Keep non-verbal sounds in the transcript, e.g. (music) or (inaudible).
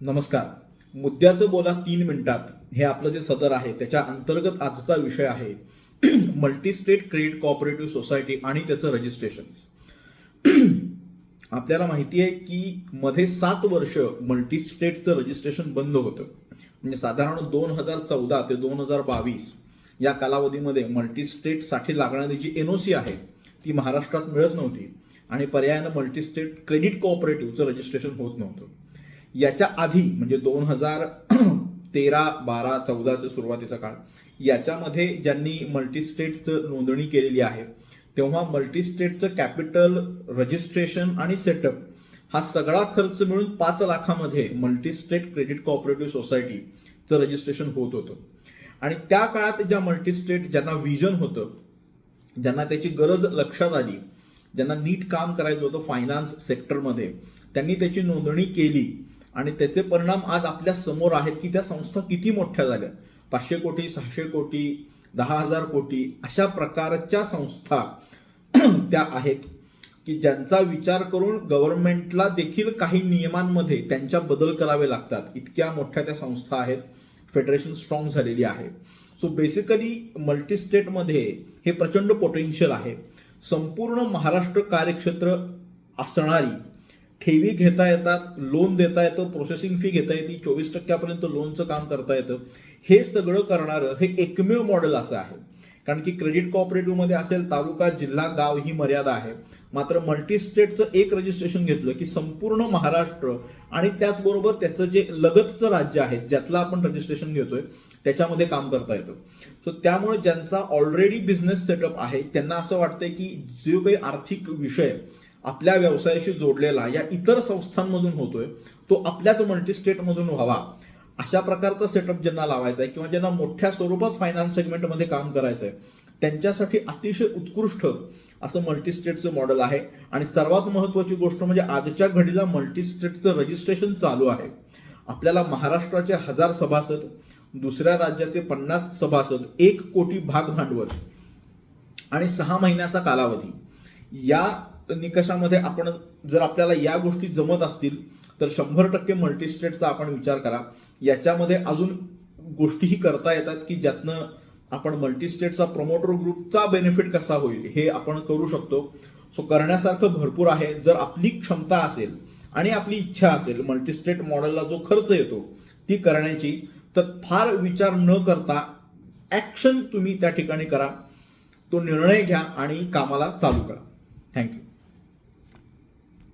नमस्कार. मुद्द्याचं बोला तीन मिनिटात. हे आपलं जे सदर आहे त्याच्या अंतर्गत आजचा विषय आहे मल्टीस्टेट क्रेडिट कोऑपरेटिव्ह सोसायटी आणि त्याचं रजिस्ट्रेशन (clears throat) आपल्याला माहिती आहे की मध्ये सात वर्ष मल्टी स्टेटचं रजिस्ट्रेशन बंद होतं. म्हणजे साधारण दोन हजार चौदा ते दोन हजार बावीस या कालावधीमध्ये मल्टी स्टेटसाठी लागणारी जी एन ओ सी आहे ती महाराष्ट्रात मिळत नव्हती. आणि पर्यायानं मल्टीस्टेट क्रेडिट कॉपरेटिव्हचं रजिस्ट्रेशन होत नव्हतं. याच्या आधी म्हणजे दोन हजार तेरा बारा चौदाचं सुरुवातीचा काळ याच्यामध्ये ज्यांनी मल्टीस्टेटचं नोंदणी केलेली आहे तेव्हा मल्टीस्टेटचं कॅपिटल रजिस्ट्रेशन आणि सेटअप हा सगळा खर्च मिळून पाच लाखामध्ये मल्टीस्टेट क्रेडिट कोऑपरेटिव्ह सोसायटीचं रजिस्ट्रेशन होत होतं. आणि त्या काळात ज्या मल्टीस्टेट ज्यांना व्हिजन होतं ज्यांना त्याची गरज लक्षात आली ज्यांना नीट काम करायचं होतं फायनान्स सेक्टरमध्ये त्यांनी त्याची नोंदणी केली. आणि त्याचे परिणाम आज आपल्यासमोर आहेत की त्या संस्था किती मोठ्या झाल्या? पाचशे कोटी सहाशे कोटी दहा हजार कोटी अशा प्रकारच्या संस्था (clears throat) त्या आहेत की ज्यांचा विचार करून गव्हर्नमेंटला देखील काही नियमांमध्ये त्यांच्या बदल करावे लागतात. इतक्या मोठ्या त्या संस्था आहेत. फेडरेशन स्ट्रॉंग झालेली आहे. सो बेसिकली मल्टीस्टेटमध्ये हे प्रचंड पोटेन्शियल आहे. संपूर्ण महाराष्ट्र कार्यक्षेत्र असणारी ठेवी घेता येतात लोन देता येतं प्रोसेसिंग फी घेता येते चोवीस टक्क्यापर्यंत लोनचं काम करता येतं. हे सगळं करणारं हे एकमेव मॉडेल असं आहे. कारण की क्रेडिट कॉपरेटिव्हमध्ये असेल तालुका जिल्हा गाव ही मर्यादा आहे. मात्र मल्टी स्टेटचं एक रजिस्ट्रेशन घेतलं की संपूर्ण महाराष्ट्र आणि त्याचबरोबर त्याचं जे लगतचं राज्य आहे ज्यातलं आपण रजिस्ट्रेशन घेतोय त्याच्यामध्ये काम करता येतं. सो त्यामुळे ज्यांचा ऑलरेडी बिझनेस सेटअप आहे त्यांना असं वाटतंय की जो काही आर्थिक विषय आपल्या व्यवसायाशी जोडलेला या इतर संस्थांमधून होतोय तो आपल्याच मल्टीस्टेटमधून व्हावा. अशा प्रकारचा सेटअप ज्यांना लावायचा आहे किंवा ज्यांना मोठ्या स्वरूपात फायनान्स सेगमेंटमध्ये काम करायचं आहे त्यांच्यासाठी अतिशय उत्कृष्ट असं मल्टीस्टेटचं मॉडेल आहे. आणि सर्वात महत्वाची गोष्ट म्हणजे आजच्या घडीला मल्टीस्टेटचं रजिस्ट्रेशन चालू आहे. आपल्याला महाराष्ट्राचे हजार सभासद दुसऱ्या राज्याचे पन्नास सभासद एक कोटी भाग भांडवल आणि सहा महिन्याचा कालावधी या निकषामध्ये आपण जर आपल्याला या गोष्टी जमत असतील तर शंभर टक्के मल्टीस्टेटचा आपण विचार करा. याच्यामध्ये अजून गोष्टीही करता येतात की ज्यातनं आपण मल्टीस्टेटचा प्रमोटर ग्रुपचा बेनिफिट कसा होईल हे आपण करू शकतो. सो करण्यासारखं भरपूर आहे. जर आपली क्षमता असेल आणि आपली इच्छा असेल मल्टीस्टेट मॉडेलला जो खर्च येतो ती करण्याची तर फार विचार न करता ॲक्शन तुम्ही त्या ठिकाणी करा. तो निर्णय घ्या आणि कामाला चालू करा. थँक्यू